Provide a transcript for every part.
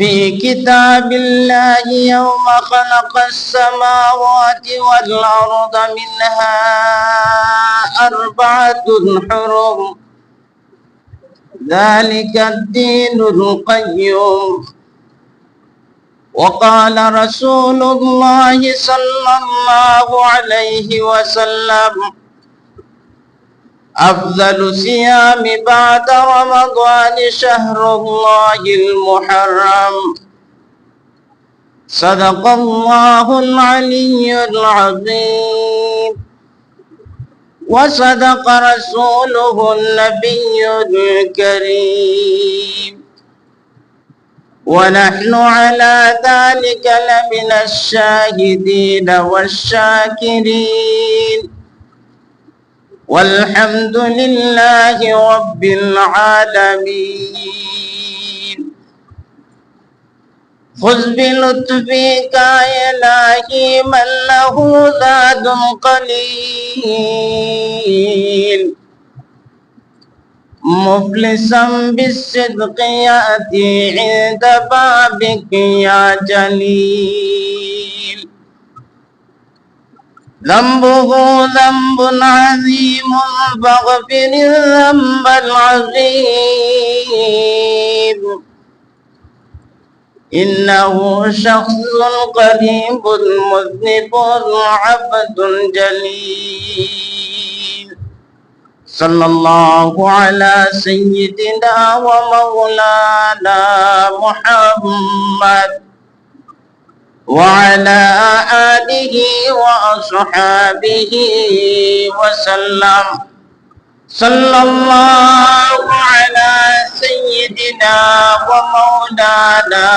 في كتاب الله يوم خلق السماوات والأرض منها أربعة حرم ذلك الدين القيم وقال رسول الله صلى الله عليه وسلم أفضل صيام بعد رمضان شهر الله المحرم. صدق الله العلي العظيم. وصدق رسوله النبي الكريم. ونحن على ذلك لمن الشاهدين والشاكرين. والحمد لله رب العالمين. خذ بلطفك يا إلهي من له زاد قليل. مفلسا بالصدق يأتي عند بابك يا جليل. ذنبه ذنب عظيم فاغفر الذنب العظيم. إنه شخص قريب مذنب عبد جليل. صلى الله على سيدنا ومولانا محمد. وعلى آله وأصحابه وسلم صلى الله على سيدنا ومولانا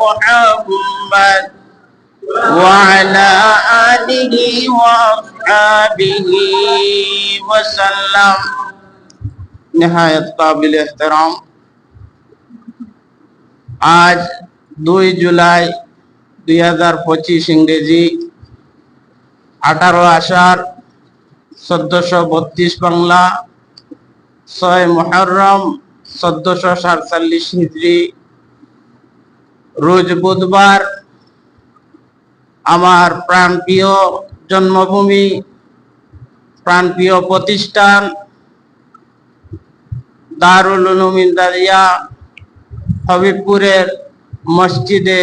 محمد وعلى آله وأصحابه وسلم نهاية قابل احترام آج 2 جولائی দুই হাজার পঁচিশ ইংরেজি, আঠারো আষাঢ়, চোদ্দশো বত্রিশ বাংলা, ছয় মহরম, চোদ্দশো সাতচল্লিশ হিজড়ি রোজ বুধবার আমার প্রাণপ্রিয় জন্মভূমি, প্রাণপ্রিয় প্রতিষ্ঠান, দারুল উলুম ইন্দারিয়া, হবিবপুরের মসজিদে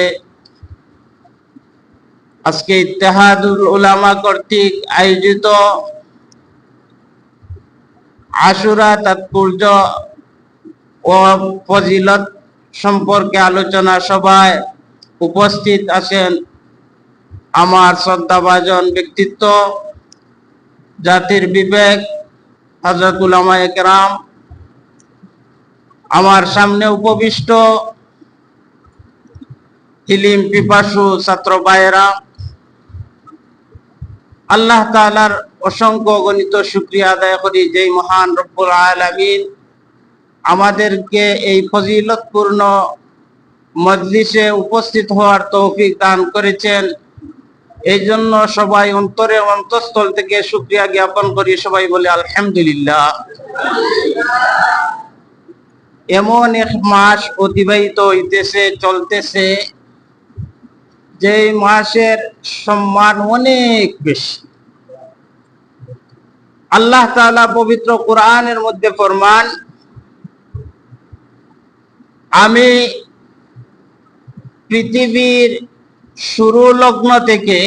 আজকে ইত্তেহাদুল উলামা কর্তৃক আয়োজিত আশুরা তাৎপর্য ও ফজিলত সম্পর্কে আলোচনা সভায় উপস্থিত আছেন আমার শ্রদ্ধাভাজন ব্যক্তিত্ব, জাতির বিবেক হজরত উলামা একরাম, আমার সামনে উপবিষ্ট ইলিম পিপাসু ছাত্র ভাইয়েরা আল্লাহ তালার অসংখ্য গণিত শুক্রিয়া আদায় করি যেই মহান রব্বুল আলমিন আমাদেরকে এই ফজিলতপূর্ণ মজলিসে উপস্থিত হওয়ার তৌফিক দান করেছেন। এই জন্য সবাই অন্তরে অন্তঃস্থল থেকে শুক্রিয়া জ্ঞাপন করি, সবাই বলে আলহামদুলিল্লাহ। এমন এক মাস অতিবাহিত হইতেছে, চলতেছে যে মাসের সম্মান অনেক বেশি। আল্লাহ তাআলা পবিত্র কোরআনের মধ্যে ফরমান, আমি পৃথিবীর শুরু লগ্ন থেকে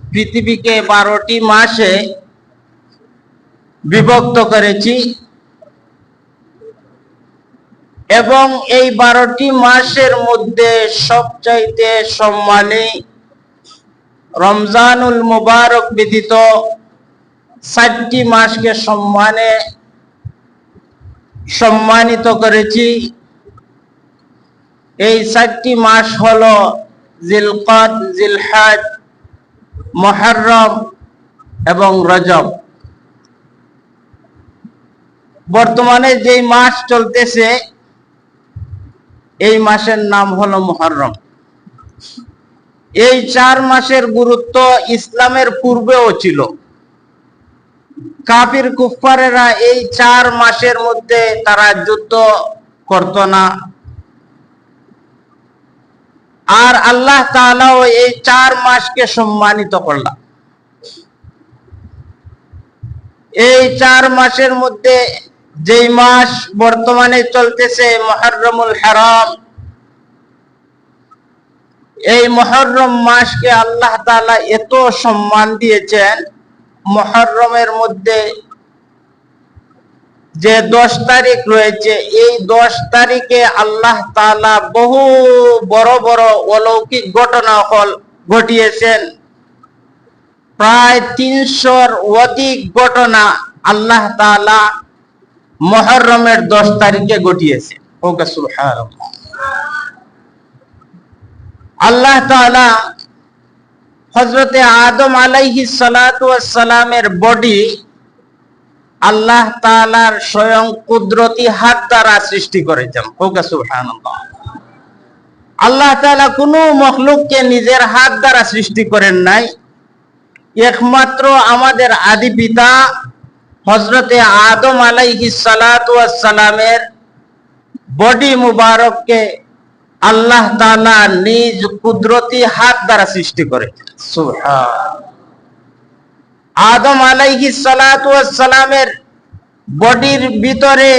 পৃথিবীকে বারোটি মাসে বিভক্ত করেছি। এবং এই বারোটি মাসের মধ্যে সবচাইতে সম্মানী রমজানুল মুবারক ব্যতীত ষাটটি মাসকে সম্মানে সম্মানিত করেছি। এই চারটি মাস হল জিলকদ জিলহাজ, মহরম এবং রজব। বর্তমানে যেই মাস চলতেছে এই মাসের নাম হলো মুহররম। এই চার মাসের গুরুত্ব ইসলামের পূর্বেও ছিল। কাফির কুফারেরা এই চার মাসের মধ্যে তারা যুদ্ধ করত না। আর আল্লাহ তাআলাও এই চার মাসকে সম্মানিত করলাম এই চার মাসের মধ্যে যেই মাস বর্তমানে চলতেছে মহররমুল হারাম, এই মহররম মাসকে আল্লাহ তাআলা এত সম্মান দিয়েছেন, মহররমের মধ্যে যে দশ তারিখ রয়েছে, এই দশ তারিখে আল্লাহ তাআলা বহু বড় বড় অলৌকিক ঘটনা হল ঘটিয়েছেন। প্রায় তিনশোর অধিক ঘটনা আল্লাহ তাআলা মহররমের দশ তারিখে ঘটিয়েছে। আল্লাহ হজরতে আদম আলাইহি সালামের বডি আল্লাহ তাআলার স্বয়ং কুদরতি হাত দ্বারা সৃষ্টি করেছেন। আল্লাহ তাআলা কোনো মখলুককে নিজের হাত দ্বারা সৃষ্টি করেন নাই। একমাত্র আমাদের আদি পিতা হজরতে আদম আলাইহি সালামের বডি মুবারককে আল্লাহ তাআলা নিজ কুদরতি হাত দ্বারা সৃষ্টি করে আদম ওয়াস সালামের বডির ভিতরে